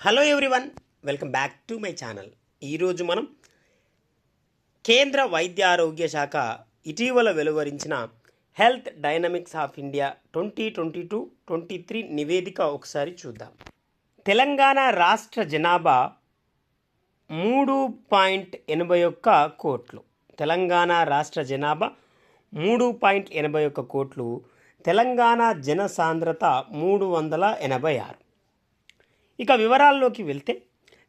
Hello everyone welcome back to my channel ఈరోజు మనం కేంద్ర వైద్య ఆరోగ్య శాఖ ఇటీవల వెలువరించిన health dynamics of India twenty twenty two twenty three నివేదిక ఒకసారి చూద్దాం. తెలంగాణ రాష్ట్ర జనాభా మూడు పాయింట్ ఎనభై ఒక్క కోట్లు. తెలంగాణ రాష్ట్ర జనాభా మూడు పాయింట్ ఎనభై ఒక్క కోట్లు. తెలంగాణ జనసాంద్రత మూడు వందల ఎనభై ఆరు. ఇక వివరాల్లోకి వెళ్తే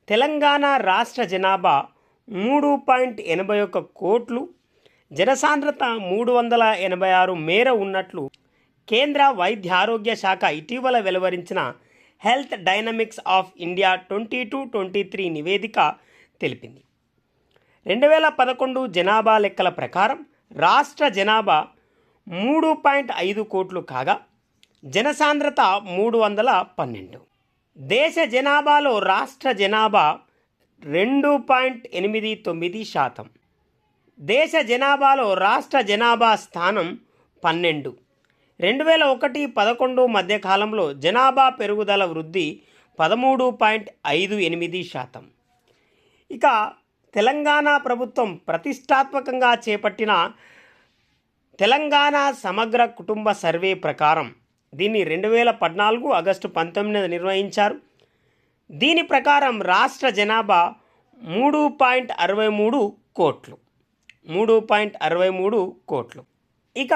తెలంగాణ రాష్ట్ర జనాభా మూడు పాయింట్ ఎనభై ఒక్క కోట్లు జనసాంద్రత మూడు వందల ఎనభై ఆరు మేర ఉన్నట్లు కేంద్ర వైద్య ఆరోగ్య శాఖ ఇటీవల వెలువరించిన health dynamics of India twenty two twenty three నివేదిక తెలిపింది. రెండు వేల పదకొండు జనాభా లెక్కల ప్రకారం రాష్ట్ర జనాభా మూడు పాయింట్ ఐదు కోట్లు కాగా జనసాంద్రత మూడు వందల పన్నెండు. దేశ జనాభాలో రాష్ట్ర జనాభా రెండు పాయింట్ ఎనిమిది తొమ్మిది శాతం. దేశ జనాభాలో రాష్ట్ర జనాభా స్థానం పన్నెండు. రెండు వేల ఒకటి పదకొండు మధ్యకాలంలో జనాభా పెరుగుదల వృద్ధి పదమూడు పాయింట్ ఐదు ఎనిమిది శాతం. ఇక తెలంగాణ ప్రభుత్వం ప్రతిష్టాత్మకంగా చేపట్టిన తెలంగాణ సమగ్ర కుటుంబ సర్వే ప్రకారం దీన్ని రెండు వేల పద్నాలుగు ఆగస్టు పంతొమ్మిది నిర్వహించారు. దీని ప్రకారం రాష్ట్ర జనాభా మూడు పాయింట్ అరవై మూడు కోట్లు. మూడు పాయింట్ అరవై మూడు కోట్లు. ఇక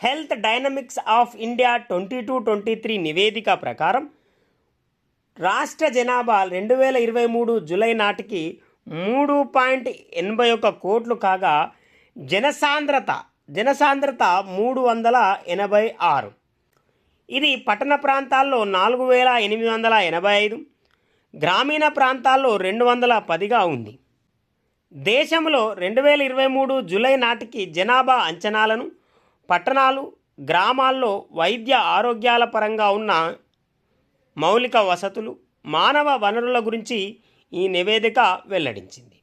health dynamics of India twenty two twenty three నివేదిక ప్రకారం రాష్ట్ర జనాభా రెండు వేల ఇరవై మూడు జూలై నాటికి మూడు పాయింట్ ఎనభై ఒక్క కోట్లు కాగా జనసాంద్రత జనసాంద్రత మూడు వందల ఎనభై ఆరు. ఇది పట్టణ ప్రాంతాల్లో నాలుగు వేల ఎనిమిది వందల ఎనభై ఐదు గ్రామీణ ప్రాంతాల్లో రెండు వందల పదిగా ఉంది. దేశంలో రెండు వేల ఇరవై మూడు జూలై నాటికి జనాభా అంచనాలను పట్టణాలు గ్రామాల్లో వైద్య ఆరోగ్యాల పరంగా ఉన్న మౌలిక వసతులు మానవ వనరుల గురించి ఈ నివేదిక వెల్లడించింది.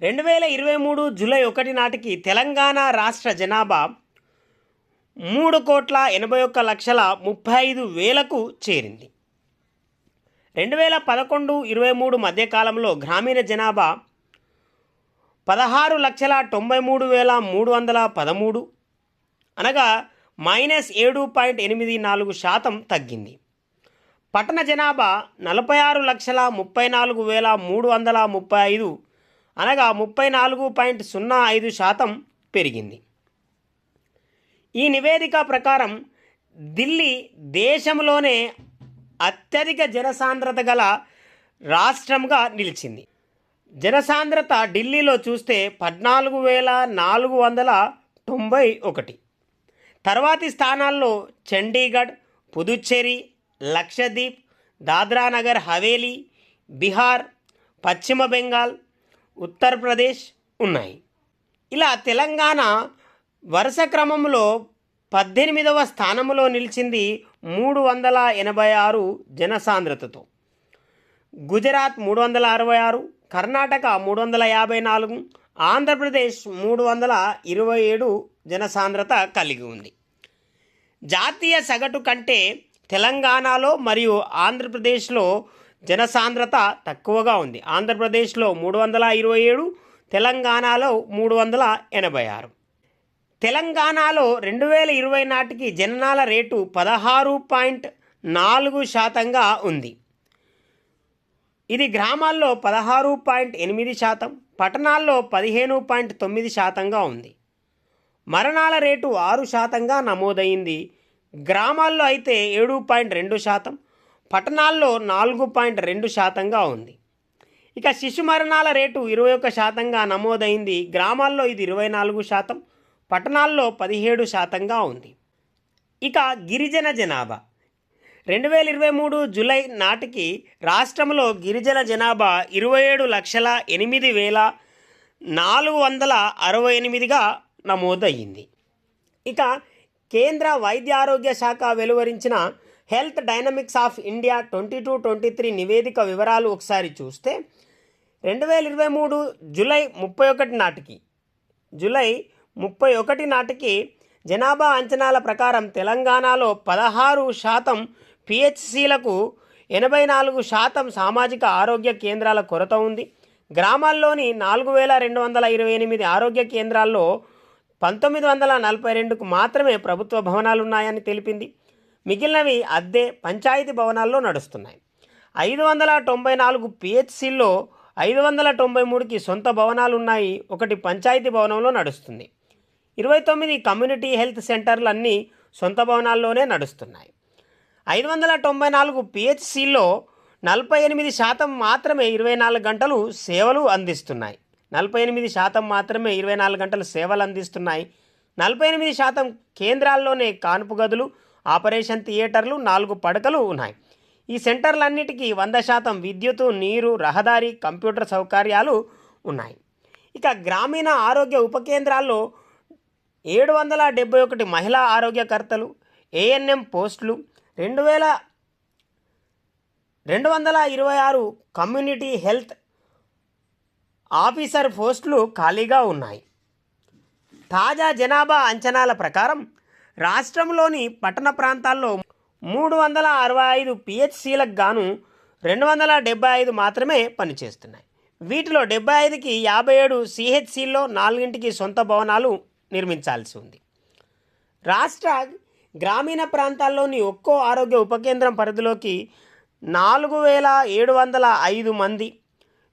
రెండు వేల ఇరవై మూడు జూలై ఒకటి నాటికి తెలంగాణ రాష్ట్ర జనాభా మూడు కోట్ల ఎనభై ఒక్క లక్షల ముప్పై ఐదు వేలకు చేరింది. రెండు వేల పదకొండు ఇరవై మూడు మధ్యకాలంలో గ్రామీణ జనాభా పదహారు లక్షల తొంభై మూడు వేల మూడు వందల పదమూడు అనగా మైనస్ ఏడు పాయింట్ ఎనిమిది నాలుగు శాతం తగ్గింది. పట్టణ జనాభా నలభై ఆరు లక్షల ముప్పై నాలుగు వేల మూడు వందల ముప్పై ఐదు అనగా ముప్పై నాలుగు పాయింట్ సున్నా ఐదు శాతం పెరిగింది. ఈ నివేదిక ప్రకారం ఢిల్లీ దేశంలోనే అత్యధిక జనసాంద్రత గల రాష్ట్రంగా నిలిచింది. జనసాంద్రత ఢిల్లీలో చూస్తే పద్నాలుగు వేల నాలుగు వందల తొంభై ఒకటి. తర్వాతి స్థానాల్లో చండీగఢ్ పుదుచ్చేరి లక్షద్వీప్ దాద్రానగర్ హవేలీ బీహార్ పశ్చిమ బెంగాల్ ఉత్తరప్రదేశ్ ఉన్నాయి. ఇలా తెలంగాణ వరుస క్రమంలో పద్దెనిమిదవ స్థానంలో నిలిచింది మూడు వందల ఎనభై ఆరు జనసాంద్రతతో. గుజరాత్ మూడు వందల అరవై ఆరు కర్ణాటక మూడు వందల యాభై నాలుగు ఆంధ్రప్రదేశ్ మూడు వందల ఇరవై ఏడు జనసాంద్రత కలిగి ఉంది. జాతీయ సగటు కంటే తెలంగాణలో మరియు ఆంధ్రప్రదేశ్లో జనసాంద్రత తక్కువగా ఉంది. ఆంధ్రప్రదేశ్లో మూడు వందల ఇరవై ఏడు తెలంగాణలో మూడు వందల ఎనభై ఆరు. తెలంగాణలో రెండు వేల ఇరవై నాటికి జననాల రేటు పదహారు పాయింట్ నాలుగు శాతంగా ఉంది. ఇది గ్రామాల్లో పదహారు పాయింట్ ఎనిమిది శాతం పట్టణాల్లో పదిహేను పాయింట్ తొమ్మిది శాతంగా ఉంది. మరణాల రేటు ఆరు శాతంగా నమోదైంది. గ్రామాల్లో అయితే ఏడు పాయింట్ రెండు శాతం పట్టణాల్లో నాలుగు పాయింట్ రెండు శాతంగా ఉంది. ఇక శిశు మరణాల రేటు ఇరవై ఒక్క శాతంగా నమోదైంది. గ్రామాల్లో ఇది ఇరవై నాలుగు శాతం పట్టణాల్లో పదిహేడు శాతంగా ఉంది. ఇక గిరిజన జనాభా. రెండు వేల ఇరవై మూడు జూలై నాటికి రాష్ట్రంలో గిరిజన జనాభా ఇరవై ఏడు లక్షల ఎనిమిది వేల నాలుగు వందల అరవై ఎనిమిదిగా నమోదయ్యింది. ఇక కేంద్ర వైద్య ఆరోగ్య శాఖ వెలువరించిన health dynamics of India twenty two twenty three నివేదిక వివరాలు ఒకసారి చూస్తే రెండు వేల ఇరవై మూడు జూలై ముప్పై ఒకటి నాటికి జూలై ముప్పై ఒకటి నాటికి జనాభా అంచనాల ప్రకారం తెలంగాణలో పదహారు శాతం పిహెచ్సిలకు ఎనభై నాలుగు శాతం సామాజిక ఆరోగ్య కేంద్రాల కొరత ఉంది. గ్రామాల్లోని నాలుగు వేల రెండు వందల ఇరవై ఎనిమిది ఆరోగ్య కేంద్రాల్లో పంతొమ్మిది వందల నలభై రెండుకు మాత్రమే ప్రభుత్వ భవనాలు ఉన్నాయని తెలిపింది. మిగిలినవి అద్దె పంచాయతీ భవనాల్లో నడుస్తున్నాయి. ఐదు వందల తొంభై నాలుగు పిహెచ్సిల్లో ఐదు వందల తొంభై మూడుకి సొంత భవనాలు ఉన్నాయి. ఒకటి పంచాయతీ భవనంలో నడుస్తుంది. ఇరవై తొమ్మిది కమ్యూనిటీ హెల్త్ సెంటర్లు అన్నీ సొంత భవనాల్లోనే నడుస్తున్నాయి. ఐదు వందల తొంభై నాలుగు పిహెచ్సిలో నలభై ఎనిమిది శాతం మాత్రమే ఇరవై నాలుగు గంటలు సేవలు అందిస్తున్నాయి. నలభై ఎనిమిది శాతం మాత్రమే ఇరవై నాలుగు గంటలు సేవలు అందిస్తున్నాయి. నలభై ఎనిమిది శాతం కేంద్రాల్లోనే కాన్పు గదులు ఆపరేషన్ థియేటర్లు నాలుగు పడకలు ఉన్నాయి. ఈ సెంటర్లన్నిటికీ వంద శాతం విద్యుత్ నీరు రహదారి కంప్యూటర్ సౌకర్యాలు ఉన్నాయి. ఇక గ్రామీణ ఆరోగ్య ఉప కేంద్రాల్లో ఏడు వందల డెబ్బై ఒకటి మహిళా ఆరోగ్యకర్తలు ఏఎన్ఎం పోస్టులు రెండు వేల రెండు వందల ఇరవై ఆరు కమ్యూనిటీ హెల్త్ ఆఫీసర్ పోస్టులు ఖాళీగా ఉన్నాయి. తాజా జనాభా అంచనాల ప్రకారం రాష్ట్రంలోని పట్టణ ప్రాంతాల్లో మూడు వందల అరవై ఐదు పిహెచ్సిలకు గాను రెండు వందల డెబ్బై ఐదు మాత్రమే పనిచేస్తున్నాయి. వీటిలో డెబ్బై ఐదుకి యాభై ఏడు సిహెచ్సిల్లో నాలుగింటికి సొంత భవనాలు నిర్మించాల్సి ఉంది. రాష్ట్ర గ్రామీణ ప్రాంతాల్లోని ఒక్కో ఆరోగ్య ఉప కేంద్రం పరిధిలోకి నాలుగు వేల ఏడు వందల ఐదు మంది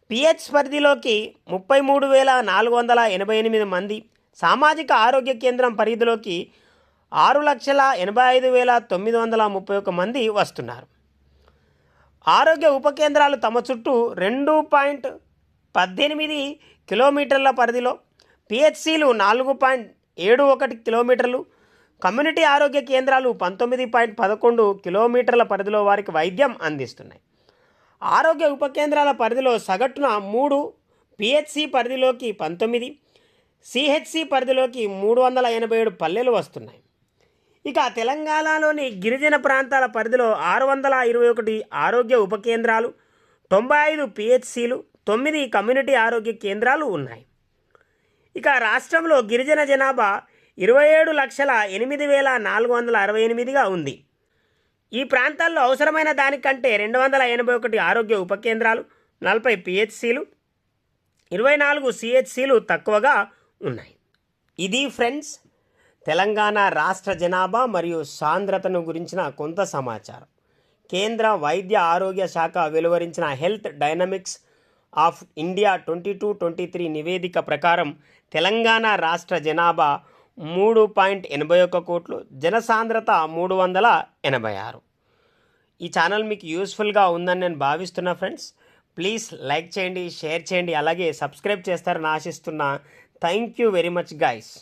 పిహెచ్ పరిధిలోకి ముప్పై మూడు వేల నాలుగు వందల ఎనభై ఎనిమిది మంది సామాజిక ఆరోగ్య కేంద్రం పరిధిలోకి ఆరు లక్షల ఎనభై ఐదు వేల తొమ్మిది వందల ముప్పై ఒక మంది వస్తున్నారు. ఆరోగ్య ఉప కేంద్రాలు తమ చుట్టూ రెండు పాయింట్ పద్దెనిమిది కిలోమీటర్ల పరిధిలో పిహెచ్సిలు నాలుగు పాయింట్ ఏడు ఒకటి కిలోమీటర్లు కమ్యూనిటీ ఆరోగ్య కేంద్రాలు పంతొమ్మిది పాయింట్ పదకొండు కిలోమీటర్ల పరిధిలో వారికి వైద్యం అందిస్తున్నాయి. ఆరోగ్య ఉప కేంద్రాల పరిధిలో సగటున మూడు పిహెచ్సి పరిధిలోకి పంతొమ్మిది సిహెచ్సి పరిధిలోకి మూడు వందల ఎనభై ఏడు పల్లెలు వస్తున్నాయి. ఇక తెలంగాణలోని గిరిజన ప్రాంతాల పరిధిలో ఆరు వందల ఇరవై ఒకటి ఆరోగ్య ఉప కేంద్రాలు తొంభై ఐదు పిహెచ్సిలు తొమ్మిది కమ్యూనిటీ ఆరోగ్య కేంద్రాలు ఉన్నాయి. ఇక రాష్ట్రంలో గిరిజన జనాభా ఇరవై ఏడు లక్షల ఎనిమిది వేల నాలుగు వందల అరవై ఎనిమిదిగా ఉంది. ఈ ప్రాంతాల్లో అవసరమైన దానికంటే రెండు వందల ఎనభై ఒకటి ఆరోగ్య ఉప కేంద్రాలు నలభై పిహెచ్సిలు ఇరవై నాలుగు సిహెచ్సిలు తక్కువగా ఉన్నాయి. ఇది ఫ్రెండ్స్ తెలంగాణ రాష్ట్ర జనాభా మరియు సాంద్రతను గురించిన కొంత సమాచారం. కేంద్ర వైద్య ఆరోగ్య శాఖ వెలువరించిన health dynamics of India twenty two twenty three నివేదిక ప్రకారం తెలంగాణ రాష్ట్ర జనాభా మూడు పాయింట్ ఎనభై ఒక్క కోట్లు జనసాంద్రత మూడు వందల ఎనభై ఆరు. ఈ ఛానల్ మీకు యూస్ఫుల్గా ఉందని నేను భావిస్తున్నా ఫ్రెండ్స్. ప్లీజ్ లైక్ చేయండి షేర్ చేయండి అలాగే సబ్స్క్రైబ్ చేస్తారని ఆశిస్తున్నా. Thank you very much guys